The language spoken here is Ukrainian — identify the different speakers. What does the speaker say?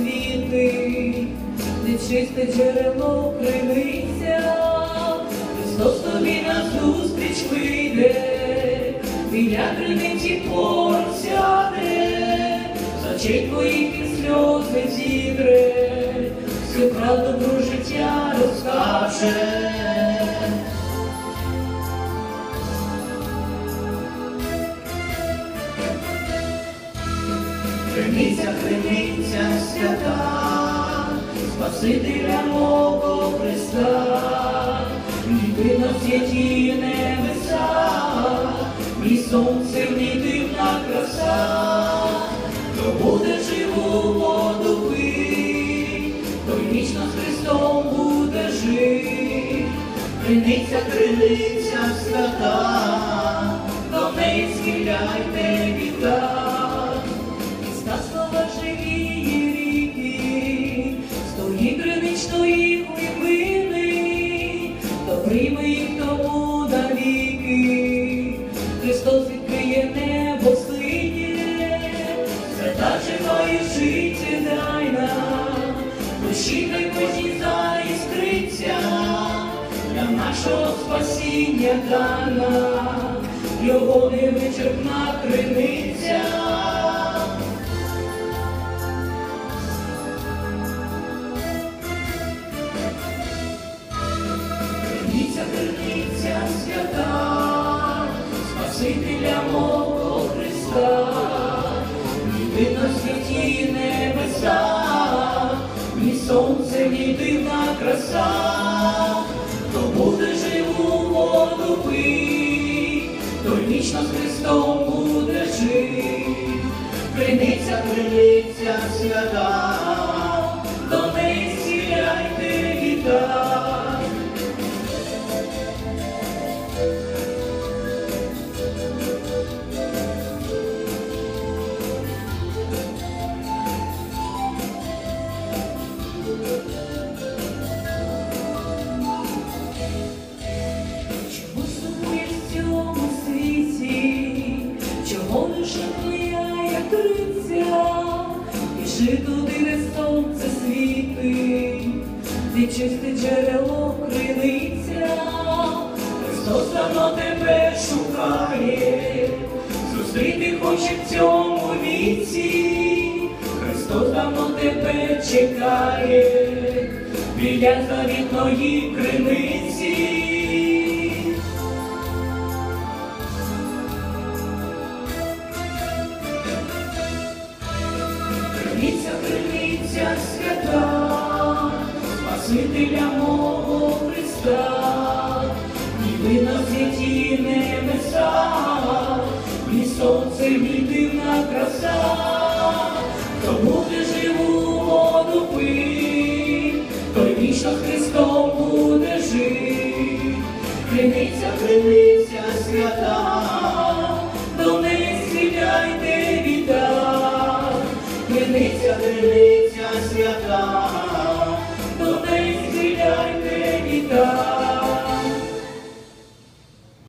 Speaker 1: світи, нечисте джерело кривиться, Христос тобі назустріч вийде, біля криниці поруч сяде, очей твоїх і сльози зігре, всю правду про життя розкаже. Криниця, криниця свята, Спасителя мого Христа, ніби на святі небеса, ні сонце, ні дивна краса, то буде живу воду пить, той вічно з Христом буде жить. Криниця, криниця свята, до неї схиляйте вітак. Їх тому навіки. Христос відкриє небо синє, свята живої життєдайна, душі хай кожній заіскриться, для нашого спасіння дана, його невичерпна криниця. Криниця, свята, Спасителя мого Христа, ніби на святі небеса, ні сонце, ні дивна краса, то буде живу воду пить, той вічно з Христом буде жить. Криниця, криниця свята, душа твоя, як криця? Біжи туди, де сонце світить, де чисте джерело криниця. Христос давно тебе шукає, зустріти хоче в цьому віці. Христос давно тебе чекає, біля завітної криниці. Криниця, криниця свята, Спасителя мого Христа, ніби на святі небеса, ні сонце, ні дивна краса, то буде живу воду пить, той вічно Христом буде жить. Криниця, криниця свята, до неї схиляйте. Криниця, криниця свята,